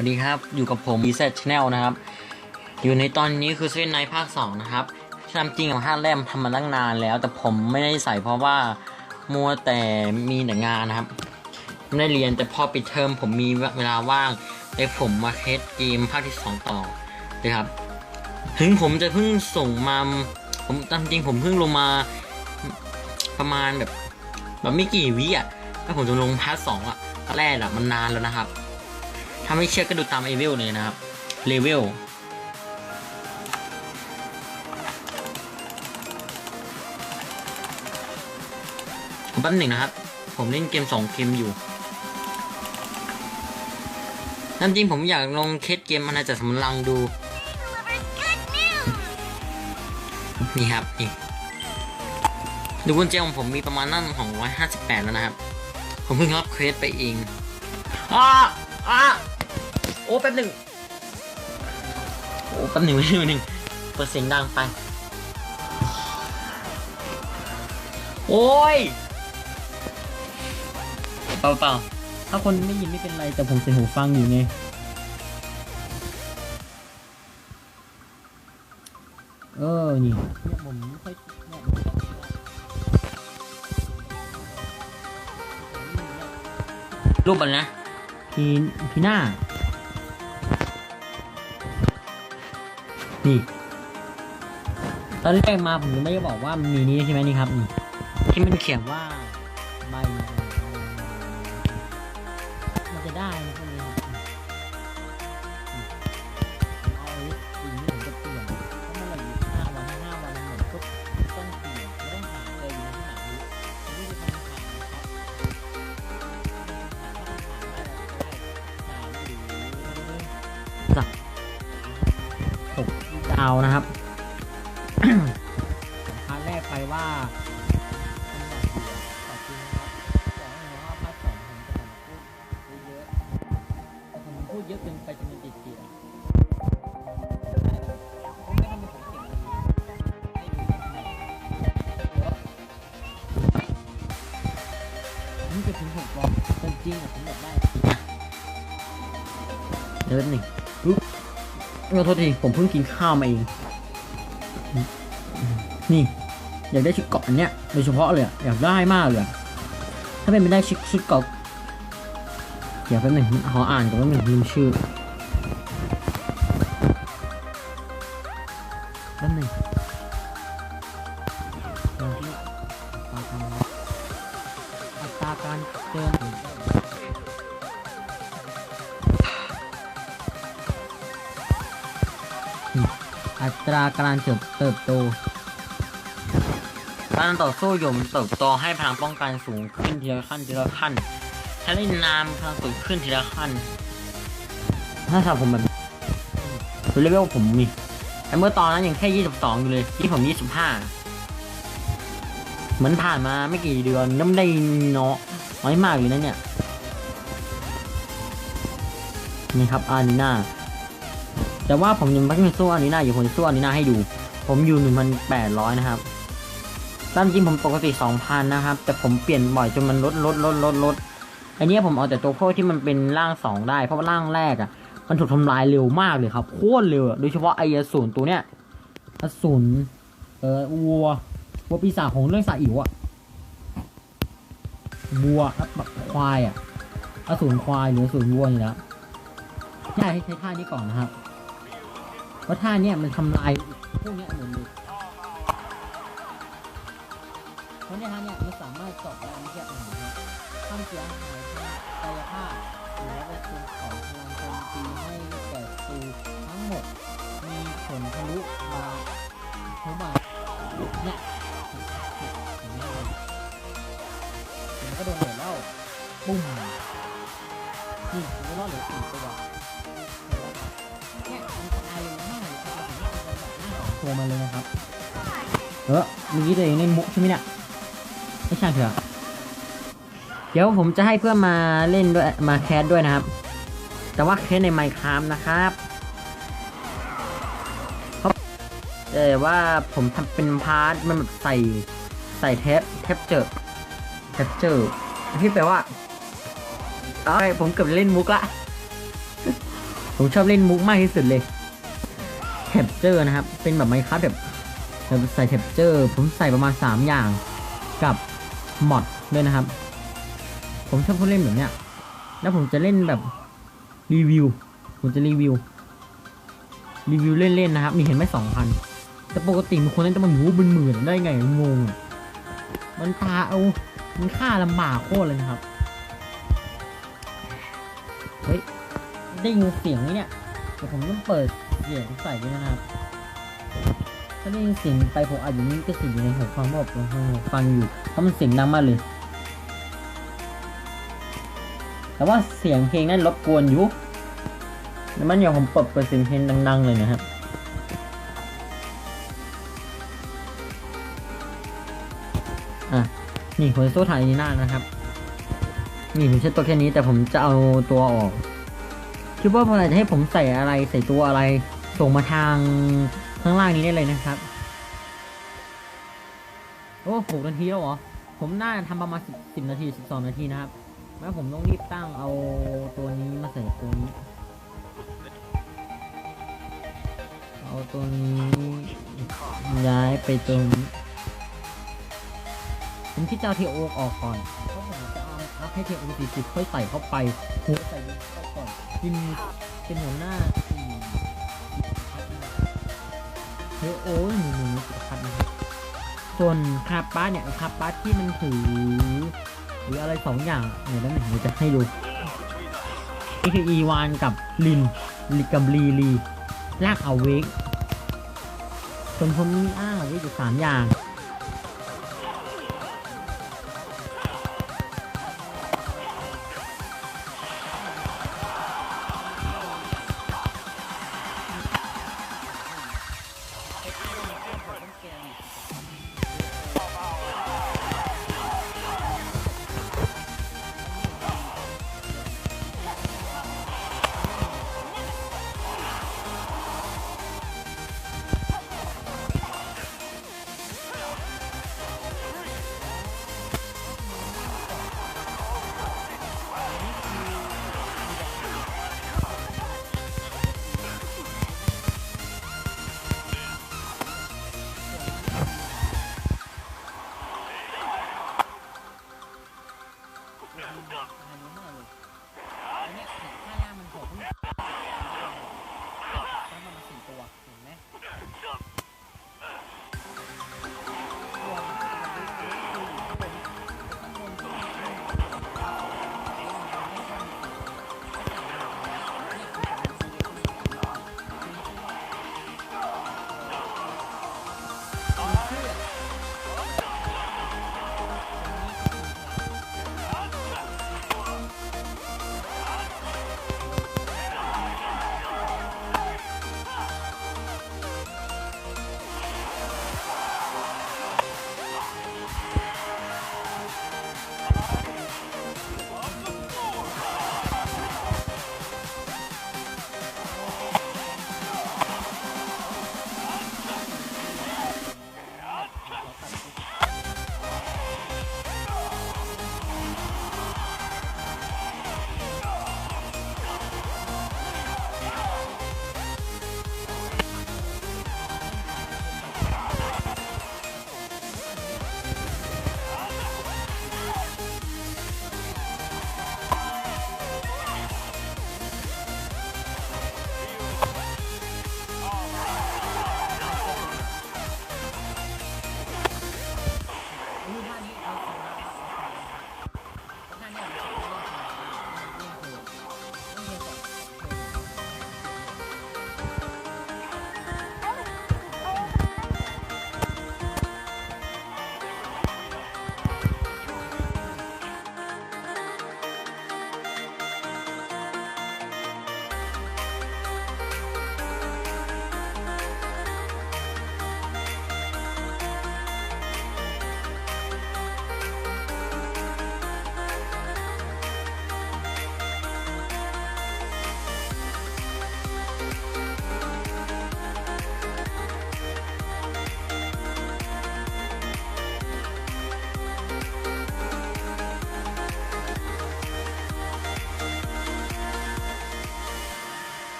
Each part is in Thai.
วัสดีครับ อยู่กับผม b ี z Channel นะครับ อยู่ในตอนนี้คือเส้นในภาค 2 นะครับตามจริงของห้าแรมทำมาตั้งนานแล้ว แต่ผมไม่ได้ใส่เพราะว่ามัวแต่มีแต่งานนะครับ ไม่ได้เรียนแต่พอปิดเทอมผมมีเวลาว่างเลยผมมาเทสเกมภาคที่ 2 ต่อเลยครับ ถึงผมจะเพิ่งส่งมา ผมตามจริงผมเพิ่งลงมาประมาณแบบแบบไม่กี่วิอะแล้วผมจะลงพาร์ทสองอะแรกอะมันนานแล้วนะครับ ถ้าไม่เชื่อก็ดูตามเลเวลเลยนะครับ เลเวล แป๊บหนึ่งนะครับ ผมเล่นเกมสองเกมอยู่ตามจริงผมอยากลงเคสเกมอาณาจักรสำลังดู นี่ครับ นี่ดูกุญแจของผมมีประมาณนั่นของร้อยห้าสิบแปดแล้วนะครับ ผมเพิ่งรับเควสไปเองอ้าอ้า โอ้แป๊บหนึ่งโอ้แป๊บหนึ่งแป๊บหนึ่งหนึ่งเปิดเสียงดังไป โอ้ยเปล่าเปล่าถ้าคนไม่ยินไม่เป็นไร แต่ผมใส่หูฟังอยู่ไงเออ นี่เนี่ยผมไม่ค่อยเนี่ยรูปมันนะ พีพีหน้า นี่ ตอนแรกมาผมไม่ได้บอกว่ามีนี้ใช่ไหมนี่ครับ ที่มันเขียนว่าใบ กดานะครับพาร์ทแรกไปว่าพูดเยอะเกินไปจนมันติดเสียนี่จะถึงหกวันแต่จริงๆอะผมอยากได้เดี๋ยวแป๊บหนึ่งปุ๊บ ขอโทษทีผมเพิ่งกินข้าวมาเอง นี่ อยากได้ชุดเกาะอันเนี้ยโดยเฉพาะเลยอะอยากได้มากเลยถ้าเป็นไม่ได้ชุดชุดเกาะเดี๋ยวแป๊บหนึงขออ่านก่อนว่ามันลืมชื่อแป๊บหนึงลองอัตราการอัตรา ตราการเติบโตการต่อสู้ยมเติบโตให้พลังป้องกันสูงขึ้นทีละขั้นทีละขั้นถ้าเล่นนามพลังสูงขึ้นทีละขั้น ถ้าสำหรับผมแบบเลเวลผมมีแต่เมื่อตอนนั้นยังแค่ 22 อยู่เลยที่ผม 25 เหมือนผ่านมาไม่กี่เดือนน้ำได้เนาะน้อยมากเลยนะเนี่ย นี่ครับอานีนา แต่ว่าผมยังไม่ได้สู้อานีนาอยู่ผมสู้อานีนาให้ดู ผมอยู่ 1,800 นะครับตามจริงผมปกติ 2,000 นะครับ แต่ผมเปลี่ยนบ่อยจนมันลดลดลดลดลดอันนี้ผมเอาแต่ตัวพวกที่มันเป็นร่าง 2 ได้ เพราะว่าร่างแรกอะ มันถูกทำลายเร็วมากเลยครับ โคตรเร็ว โดยเฉพาะไอ้อสูรตัวเนี้ยอสูรเออวัววัวปีศาจของเรื่องสาอิ๋วอะวัวครับแบบควายอะอสูรควายหรืออสูรวัวนี่และใช่ให้ใช้ท่านี้ก่อนนะครับ เพราะท่าเนี้ยมันทำลายพวกเนี้ยหมดเลยเพราะเนี่ยฮะเนี่ยมันสามารถเจาะได้ไม่ใช่อาหารครับทำเสียหายทางกายภาพหรือว่าเป็นของพลังโจมตีให้แก่ตูทั้งหมดมีผลทะลุมาทุบาเนี่ยมันก็โดนเหลือแล้วปุ้มนี่มันรอดเหลือสี่ตัว ตัวมาเลยนะครับ เออเมื่อกี้ตัวเองเล่นมุกใช่ไหมเนี่ย ไม่ใช่เถอะ เดี๋ยวผมจะให้เพื่อนมาเล่นด้วย มาแคสด้วยนะครับ แต่ว่าแคสใน Minecraft นะครับเพราะแต่ว่าผมทำเป็นพาร์ทมันแบบใส่ใส่เทปเทปเจอเทปเจอที่แปลว่าเอ้ยผมเกือบเล่นมุกละ ผมชอบเล่นมุกมากที่สุดเลย ทปเจอร์นะครับ เป็นแบบไมค์คัสแบบแบบใส่เทปเจอร์ผมใส่ประมาณ 3 อย่างกับมอดด้วยนะครับ ผมชอบเล่นแบบเนี้ย แล้วผมจะเล่นแบบรีวิว ผมจะรีวิว รีวิวเล่นๆนะครับ มีเห็นไหมสองพัน แต่ปกติมีคนเล่นจะมาหูเป็นหมื่นได้ไงงง มันตาเอา มันค่าลำบากโคตรเลยนะครับ เฮ้ย ได้ยินเสียงไหมเนี่ย เดี๋ยวผมต้องเปิด เสียงใส่ด้วยนะครับ ถ้าได้ยินเสียงไปผมอาจจะนี่ก็เสียงอยู่ในหูฟังบอกฟังอยู่ เพราะมันเสียงดังมากเลย แต่ว่าเสียงเพลงนั้นรบกวนอยู่แล้วมันอย่างผมเปิดเปิดเสียงเพลงดัง ๆ เลยนะครับอะนี่ผมจะโซ่ถ่ายนีน่านะครับ นี่ผมใช้ตัวแค่นี้แต่ผมจะเอาตัวออก คิดว่าพอจะให้ผมใส่อะไรใส่ตัวอะไร ส่งมาทางข้างล่างนี้ได้เลยนะครับ โอ้หกนาทีแล้วเหรอ ผมน่าทำประมาณสิบสิบนาทีสิบสองนาทีนะครับแล้วผมต้องรีบตั้งเอาตัวนี้มาใส่ตัวนี้ เอาตัวนี้ย้ายไปตรงนี้ผมคิดจะเอาเทโอออกก่อน เพราะผมจะเอาอัพให้เทโอสี่สิบค่อยใส่เข้าไปหัวใส่เข้าก่อนยินเป็นหัวหน้า เฮ้ยโอหนึ่งหนึ่งสิบพันนะส่วนคาป้าเนี่ยคาป้าที่มันถือหรืออะไรสองอย่างเนี่ยแล้วผมจะให้ดูนี่คืออีวานกับลินลิกับลีลีลากเอาเวกส่วนผมมีอ้างเอาเวกอยู่สามอย่าง ผ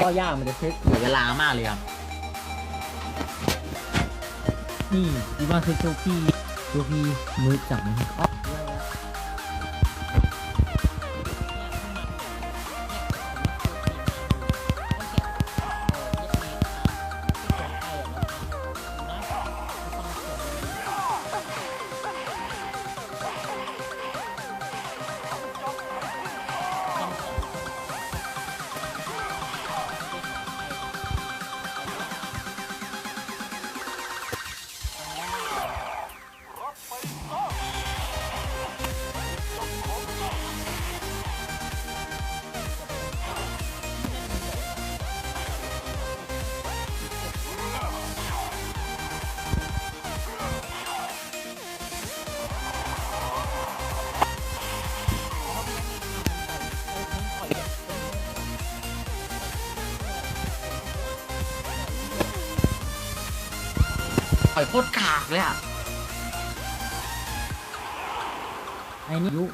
เนี่ยก็ยากมันจะเช็คเสียเวลามากเลยครับ นี่ดีว่าคือโชคีโชคีมือจับนะครับ อยโคตรกากเลยอะไอ้นี่ยุ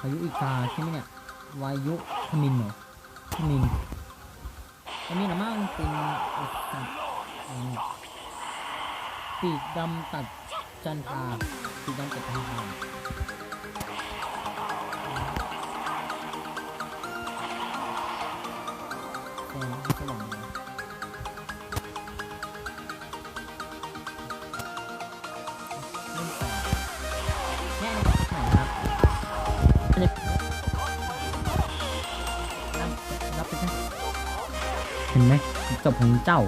พายุอีกาใช่ไหมเนี่ยวายุทมินเหรอทมินอันนี้นะมั่งเป็นตัดปีกดำตัดจันทาปีกดำตัดจันทา จบของเจ้า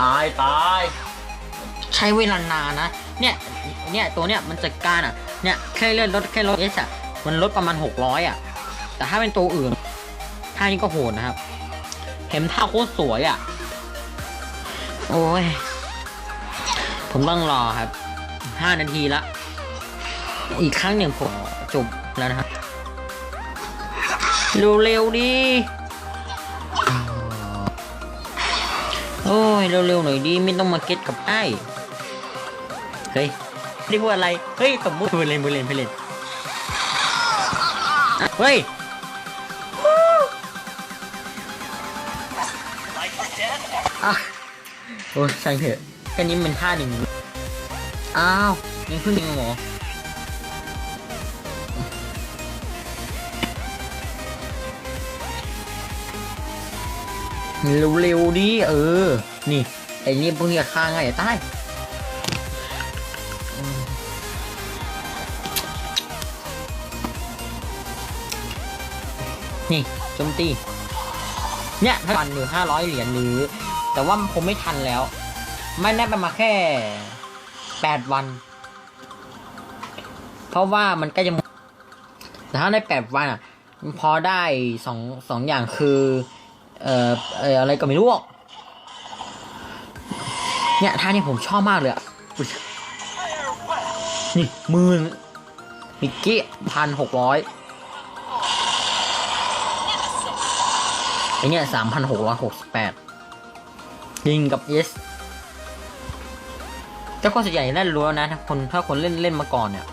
ตายตายใช้เวลานานนะ เนี่ย เนี่ยตัวเนี้ยมันจัดการอะ เนี่ยแค่เลื่อนรถแค่รถเอสอะ มันลดประมาณ 600 อะ แต่ถ้าเป็นตัวอื่นท่านี้ก็โหดนะครับ เห็นท่าโคตรสวยอะ โอ้ย ผมต้องรอครับ 5 นาทีละ อีกครั้งหนึ่งผมจบแล้วนะครับ เร็วๆดิ อ้ยเร็วๆหน่อยดีไม่ต้องมาเก็ตกับไอ้เฮ้ยนี่พูดอะไรเฮ้ยสมมติพูดเล่นพูดเล่นพูดเล่นเฮ้ยโอ้ยช่างเถอะแค่นี้มันท่าหนึ่งอ้าวยังเพิ่งยิงเหรอ เร็วๆดิเออ นี่ไอ้นี่พวกนี้ฆ่าง่ายตายนี่โจมตี เนี่ยพันหรือห้าร้อยเหรียญหรือ แต่ว่าผมไม่ทันแล้ว ไม่แน่ไปมาแค่แปดวัน เพราะว่ามันก็จะแต่ถ้าในแปดวันอะ พอได้สองสองอย่างคือ เอ่อเอ่ออะไรก็ไม่รู้อะเนี่ยท่านี้ผมชอบมากเลยอะนี่หมื่นมิกกี้พันหกร้อยไอเนี่ยสามพันหกร้อยหกสิบแปดยิงกับเอสแต่ก็ส่วนใหญ่น่ารู้แล้วนะถ้าคนถ้าคนเล่นเล่นมาก่อนเนี่ย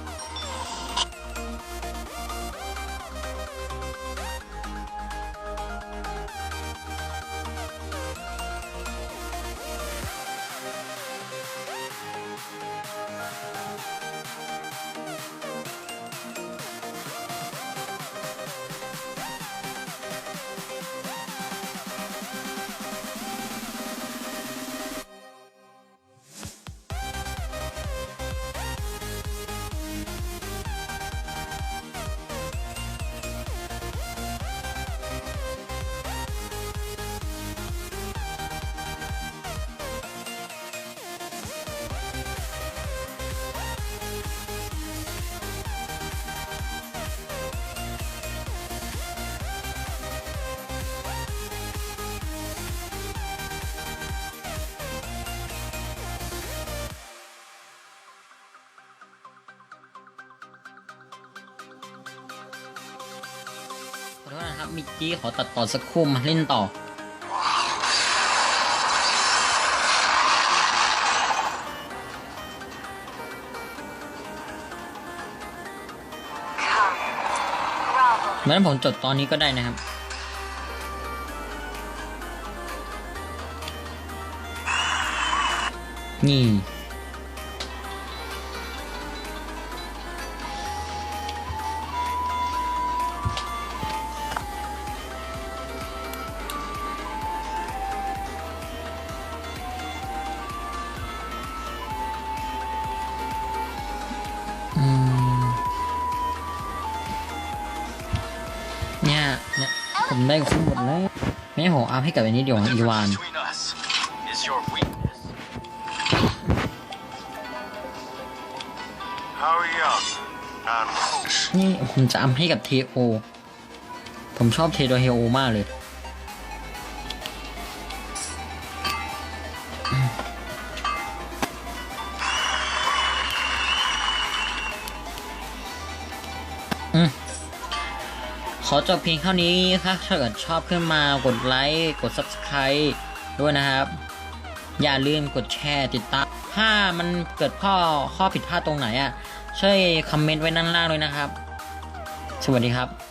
มิกกี้ขอตัดต่อสักครู่มาเล่นต่อ Come, grovel งั้นผมจดตอนนี้ก็ได้นะครับ นี่ ให้กับอ้นี่ดียว่าอีวานนี่ผมจะอัมให้กับเทโอ ผมชอบเทโดเฮโอมากเลย ขอจบเพียงเท่านี้ครับถ้าเกิดชอบขึ้นมากดไลค์กด Subscribe ด้วยนะครับ อย่าลืมกดแชร์ติดตาม ถ้ามันเกิดข้อข้อผิดพลาดตรงไหนอะช่วยคอมเมนต์ไว้ด้านล่างด้วยนะครับ สวัสดีครับ